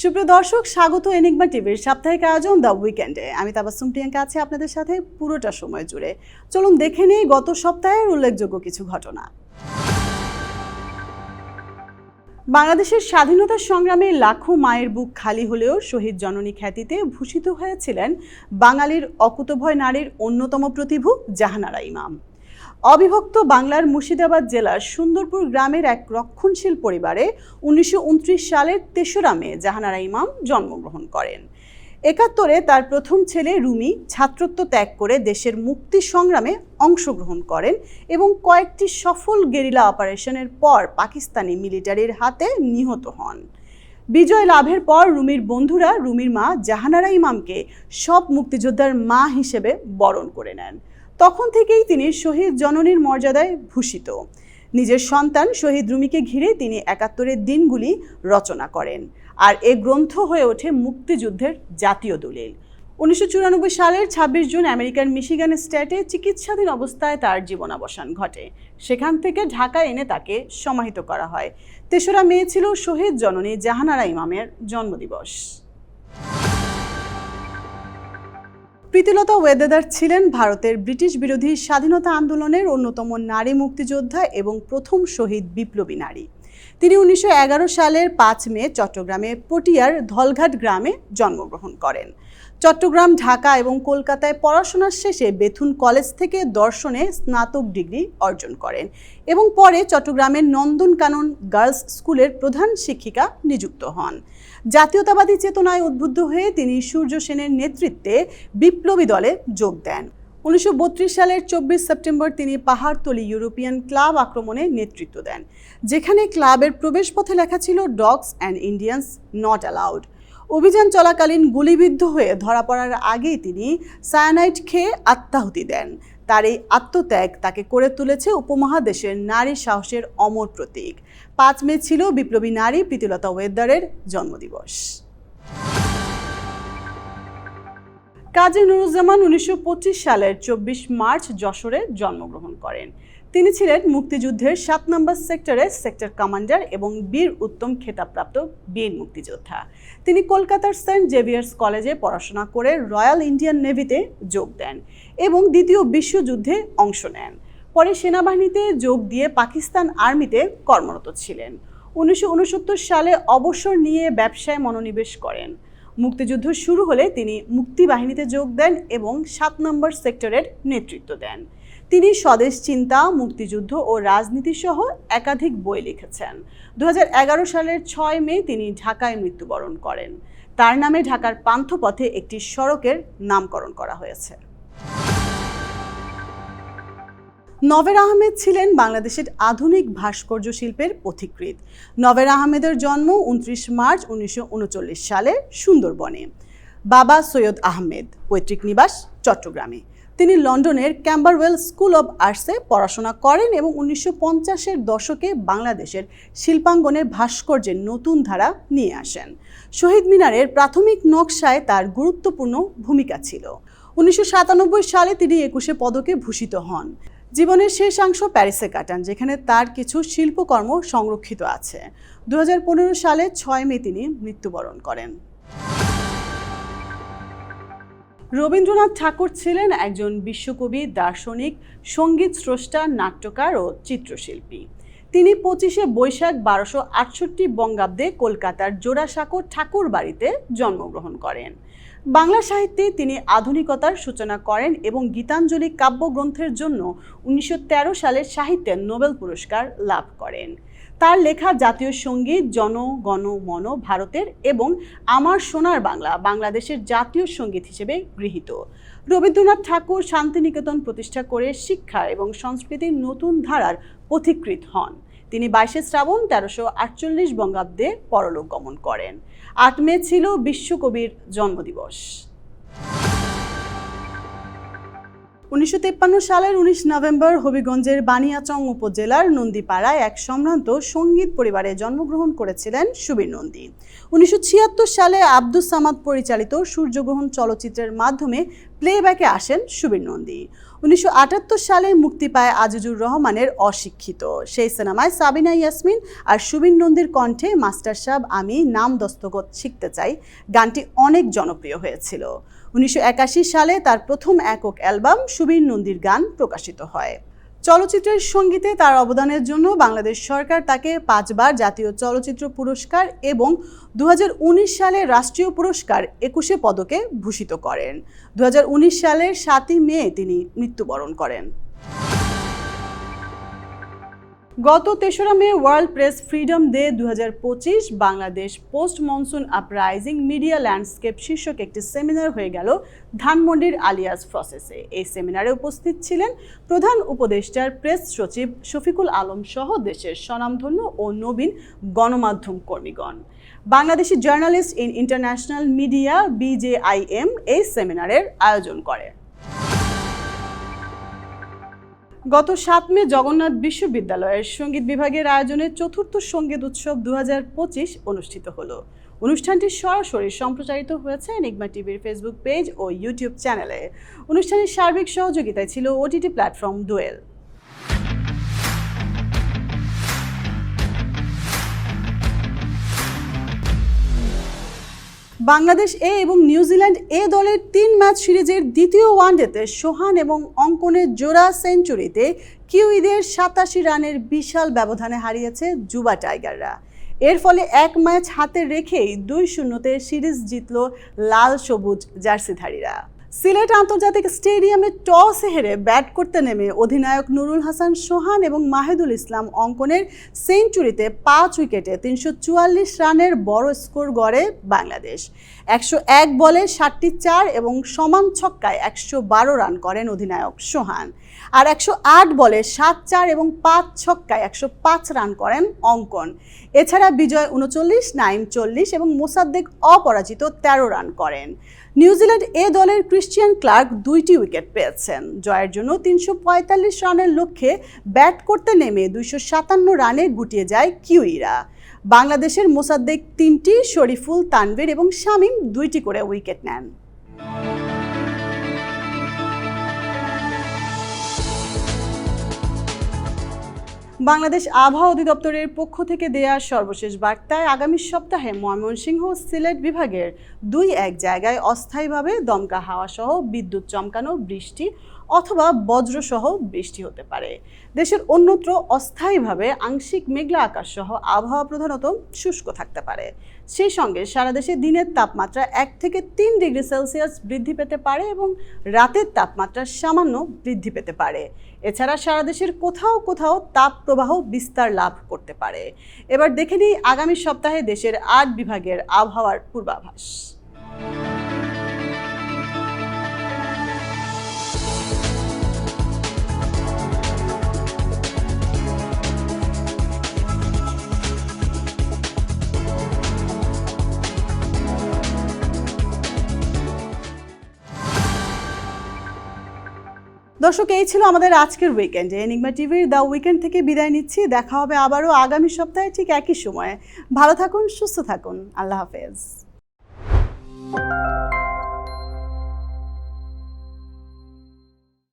সুপ্রিয় দর্শক, স্বাগত এনিগমা টিভির সাপ্তাহিক আয়োজন দ্য উইকেন্ডে আমি তাবাসুম প্রিয়াঙ্কা আছি আপনাদের সাথে পুরোটা সময় জুড়ে। চলুন দেখে নিই গত সপ্তাহের উল্লেখযোগ্য কিছু ঘটনা। বাংলাদেশের স্বাধীনতা সংগ্রামে লাখো মায়ের বুক খালি হলেও শহীদ জননী খ্যাতিতে ভূষিত হয়েছিলেন বাঙালির অকুতভয় নারীর অন্যতম প্রতিভু জাহানারা ইমাম। অবিভক্ত বাংলার মুর্শিদাবাদ জেলার সুন্দরপুর গ্রামের এক রক্ষণশীল পরিবারে উনিশশো উনত্রিশ সালের তেসরা মে জাহানারা ইমাম জন্মগ্রহণ করেন। একাত্তরে তার প্রথম ছেলে রুমি ছাত্রত্ব ত্যাগ করে দেশের মুক্তি সংগ্রামে অংশগ্রহণ করেন এবং কয়েকটি সফল গেরিলা অপারেশনের পর পাকিস্তানি মিলিটারির হাতে নিহত হন। বিজয় লাভের পর রুমির বন্ধুরা রুমির মা জাহানারা ইমামকে সব মুক্তিযোদ্ধার মা হিসেবে বরণ করে নেন। তখন থেকেই তিনি শহীদ জননীর মর্যাদায় ভূষিত। নিজের সন্তান শহীদ রুমিকে ঘিরে তিনি একাত্তরের দিনগুলি রচনা করেন। আর এ গ্রন্থ হয়ে ওঠে মুক্তিযুদ্ধের জাতীয় দলিল। উনিশশো চুরানব্বই সালের ছাব্বিশ জুন আমেরিকার মিশিগান স্টেটে চিকিৎসাধীন অবস্থায় তার জীবনাবসান ঘটে। সেখান থেকে ঢাকা এনে তাকে সমাহিত করা হয়। তেসরা মে ছিল শহীদ জননী জাহানারা ইমামের জন্মদিবস। প্রীতিলতা ওয়েদেদার ছিলেন ভারতের ব্রিটিশ বিরোধী স্বাধীনতা আন্দোলনের অন্যতম নারী মুক্তিযোদ্ধা এবং প্রথম শহীদ বিপ্লবী নারী। তিনি উনিশশো এগারো সালের পাঁচ মে চট্টগ্রামে পটিয়ার ধলঘাট গ্রামে জন্মগ্রহণ করেন। চট্টগ্রাম, ঢাকা এবং কলকাতায় পড়াশোনার শেষে বেথুন কলেজ থেকে দর্শনে স্নাতক ডিগ্রি অর্জন করেন এবং পরে চট্টগ্রামের নন্দনকানন গার্লস স্কুলের প্রধান শিক্ষিকা নিযুক্ত হন। জাতীয়তাবাদী চেতনায় উদ্বুদ্ধ হয়ে তিনি সূর্য সেনের নেতৃত্বে বিপ্লবী দলে যোগ দেন। উনিশশো বত্রিশ সালের চব্বিশ সেপ্টেম্বর তিনি পাহাড়তলি ইউরোপিয়ান ক্লাব আক্রমণে নেতৃত্ব দেন, যেখানে ক্লাবের প্রবেশপথে লেখা ছিল dogs and Indians not allowed অভিযান চলাকালীন গুলিবিদ্ধ হয়ে ধরা পড়ার আগেই তিনি সায়ানাইট খেয়ে আত্মাহুতি দেন। তার এই আত্মত্যাগ তাকে করে তুলেছে উপমহাদেশের নারী সাহসের অমর প্রতীক। পাঁচ মে ছিল বিপ্লবী নারী প্রীতিলতা ওয়েদারের জন্মদিবস। কাজী নুরুজ্জামান উনিশশো পঁচিশ সালের চব্বিশ মার্চ যশোরে জন্মগ্রহণ করেন। তিনি ছিলেন মুক্তিযুদ্ধের সাত নম্বর সেক্টরের সেক্টর কমান্ডার এবং বীর উত্তম খেতাবপ্রাপ্ত বীর মুক্তিযোদ্ধা। তিনি কলকাতার সেন্ট জেভিয়ার্স কলেজে পড়াশোনা করে রয়্যাল ইন্ডিয়ান নেভিতে যোগ দেন এবং দ্বিতীয় বিশ্বযুদ্ধে অংশ নেন। পরে সেনাবাহিনীতে যোগ দিয়ে পাকিস্তান আর্মিতে কর্মরত ছিলেন। উনিশশো উনসত্তর সালে অবসর নিয়ে ব্যবসায় মনোনিবেশ করেন। মুক্তিযুদ্ধ শুরু হলে তিনি মুক্তিবাহিনীতে যোগ দেন এবং সাত নম্বর সেক্টরের নেতৃত্ব দেন। তিনি স্বদেশ চিন্তা, মুক্তিযুদ্ধ ও রাজনীতি সহ একাধিক বই লিখেছেন। দুহাজার এগারো সালের ছয় মে তিনি ঢাকায় মৃত্যুবরণ করেন। তার নামে ঢাকার পান্থপথে একটি সড়কের নামকরণ করা হয়েছে। নভের আহমেদ ছিলেন বাংলাদেশের আধুনিক ভাস্কর্য শিল্পের পথিকৃৎ। নভের আহমেদের জন্ম উনত্রিশ মার্চ উনিশশো উনচল্লিশ সালে সুন্দরবনে। বাবা সৈয়দ আহমেদ, পৈতৃক নিবাস চট্টগ্রামে। তিনি লন্ডনের ক্যাম্বারওয়েল স্কুল অব আর্টসে পড়াশোনা করেন এবং উনিশশো পঞ্চাশের দশকে বাংলাদেশের শিল্পাঙ্গনের ভাস্কর্যের নতুন ধারা নিয়ে আসেন। শহীদ মিনারের প্রাথমিক নকশায় তার গুরুত্বপূর্ণ ভূমিকা ছিল। উনিশশো সাতানব্বই সালে তিনি একুশে পদকে ভূষিত হন। জীবনের শেষাংশ প্যারিসে কাটান, যেখানে তার কিছু শিল্পকর্ম সংরক্ষিত আছে। দু হাজার পনেরো সালে ছয় মে তিনি মৃত্যুবরণ করেন। রবীন্দ্রনাথ ঠাকুর ছিলেন একজন বিশ্বকবি, দার্শনিক, সংগীত স্রষ্টা, নাট্যকার ও চিত্রশিল্পী। তিনি পঁচিশে বৈশাখ বারোশো আটষট্টি বঙ্গাব্দে কলকাতার জোড়াসাঁকো ঠাকুর বাড়িতে জন্মগ্রহণ করেন। বাংলা সাহিত্যে তিনি আধুনিকতার সূচনা করেন এবং গীতাঞ্জলি কাব্যগ্রন্থের জন্য উনিশশো সালের সাহিত্যে নোবেল পুরস্কার লাভ করেন। তার লেখা জাতীয় সংগীত, জন, গণ, মন, ভারতের এবং আমার সোনার বাংলা বাংলাদেশের জাতীয় সংগীত হিসেবে গৃহীত। রবীন্দ্রনাথ ঠাকুর শান্তিনিকেতন প্রতিষ্ঠা করে শিক্ষা এবং সংস্কৃতির নতুন ধারার পথিকৃত হন। তিনি বাইশে শ্রাবণ তেরোশো আটচল্লিশ বঙ্গাব্দে পরলোক গমন করেন। আট মে ছিল বিশ্বকবির জন্মদিবস। উনিশশো সালের উনিশ নভেম্বর হবিগঞ্জের বানিয়াচং উপজেলার নন্দীপাড়ায় এক সম্ভ্রান্ত সংগীত পরিবারে জন্মগ্রহণ করেছিলেন সুবীর নন্দী। উনিশশো ছিয়াত্তর সালে আব্দুস সামাদ পরিচালিত সূর্যগ্রহণ চলচ্চিত্রের মাধ্যমে প্লেব্যাকে আসেন সুবীর নন্দী। উনিশশো আটাত্তর সালে মুক্তি পায় আজিজুর রহমানের অশিক্ষিত। সেই সিনেমায় সাবিনা ইয়াসমিন আর সুবিন নন্দীর কণ্ঠে মাস্টার সাহেব আমি নাম দস্তগত শিখতে চাই। গানটি অনেক জনপ্রিয় হয়েছিল। উনিশশো একাশি সালে তার প্রথম একক অ্যালবাম সুবীর নন্দীর গান প্রকাশিত হয়। চলচ্চিত্রের সঙ্গীতে তার অবদানের জন্য বাংলাদেশ সরকার তাকে পাঁচবার জাতীয় চলচ্চিত্র পুরস্কার এবং দু হাজার উনিশ সালে রাষ্ট্রীয় পুরস্কার একুশে পদকে ভূষিত করেন। দু হাজার উনিশ সালের সাতই মে তিনি মৃত্যুবরণ করেন। গত তেসরা May World Press Freedom Day দু হাজার পঁচিশ, Bangladesh post monsoon uprising media landscape শীর্ষক একটি সেমিনার হয়ে গেল ধানমন্ডির আলিয়াস প্রসেসে। এই সেমিনারে উপস্থিত ছিলেন প্রধান উপদেষ্টার প্রেস সচিব শফিকুল আলম সহ দেশের স্বনামধন্য ও নবীন গণমাধ্যম কর্মীগণ। Bangladeshi journalist in international media, BJIM, এই সেমিনারের আয়োজন করে। গত সাত মে জগন্নাথ বিশ্ববিদ্যালয়ের সংগীত বিভাগের আয়োজনে চতুর্থ সংগীত উৎসব দু হাজার পঁচিশ অনুষ্ঠিত হলো। অনুষ্ঠানটি সরাসরি সম্প্রচারিত হয়েছে এনিগমা টিভির ফেসবুক পেজ ও ইউটিউব চ্যানেলে। অনুষ্ঠানের সার্বিক সহযোগিতায় ছিল OTT platform Doel. Bangladesh A এবং নিউজিল্যান্ড এ দলের তিন ম্যাচ সিরিজের দ্বিতীয় ওয়ানডেতে সোহান এবং অঙ্কনের জোড়া সেঞ্চুরিতে কিউইদের সাতাশি রানের বিশাল ব্যবধানে হারিয়েছে যুবা টাইগাররা। এর ফলে এক ম্যাচ হাতে রেখেই দুই শূন্যতে সিরিজ জিতল লাল সবুজ জার্সিধারীরা। সিলেট আন্তর্জাতিক স্টেডিয়ামে টস হেরে ব্যাট করতে নেমে অধিনায়ক নুরুল হাসান সোহান এবং মাহেদুল ইসলাম অঙ্কনের সেঞ্চুরিতে পাঁচ উইকেটে তিনশো চুয়াল্লিশ রানের বড় স্কোর গড়ে বাংলাদেশ। একশো এক বলে ষাটটি চার এবং সমান ছক্কায় একশো বারো রান করেন অধিনায়ক সোহান। আর একশো আট বলে সাত চার এবং পাঁচ ছক্কায় একশো পাঁচ রান করেন অঙ্কন। এছাড়া বিজয় উনচল্লিশ, নাইম চল্লিশ এবং মোসাদ্দেক অপরাজিত তেরো রান করেন। নিউজিল্যান্ড এ দলের ক্রিশ্চিয়ান ক্লার্ক দুইটি উইকেট পেয়েছেন। জয়ের জন্য তিনশো পঁয়তাল্লিশ রানের লক্ষ্যে ব্যাট করতে নেমে দুইশো সাতান্ন রানে গুটিয়ে যায় কিউইরা। বাংলাদেশের মোসাদ্দেক তিনটি, শরীফুল, তানভীর এবং শামীম দুইটি করে উইকেট নেন। বাংলাদেশ আবহাওয়া অধিদপ্তরের পক্ষ থেকে দেয়া সর্বশেষ বার্তায় আগামী সপ্তাহে ময়মনসিংহ সিলেট বিভাগের দুই এক জায়গায় অস্থায়ীভাবে দমকা হাওয়াসহ বিদ্যুৎ চমকানো, বৃষ্টি অথবা বজ্রসহ বৃষ্টি হতে পারে। দেশের অন্যত্র অস্থায়ীভাবে আংশিক মেঘলা আকাশ সহ আবহাওয়া প্রধানত শুষ্ক থাকতে পারে। সেই সঙ্গে সারা দেশে দিনের তাপমাত্রা এক থেকে তিন ডিগ্রি সেলসিয়াস বৃদ্ধি পেতে পারে এবং রাতের তাপমাত্রা সামান্য বৃদ্ধি পেতে পারে। এছাড়া সারা দেশের কোথাও কোথাও তাপ প্রবাহ বিস্তার লাভ করতে পারে। এবার দেখে নিই আগামী সপ্তাহে দেশের আট বিভাগের আবহাওয়ার পূর্বাভাস। দর্শক, এই ছিল আমাদের আজকের উইকেন্ডে এনিগমা টিভির দ্য উইকেন্ড থেকে বিদায় নিচ্ছি। দেখা হবে আবারও আগামী সপ্তাহে ঠিক একই সময়ে। ভালো থাকুন, সুস্থ থাকুন। আল্লাহ হাফেজ।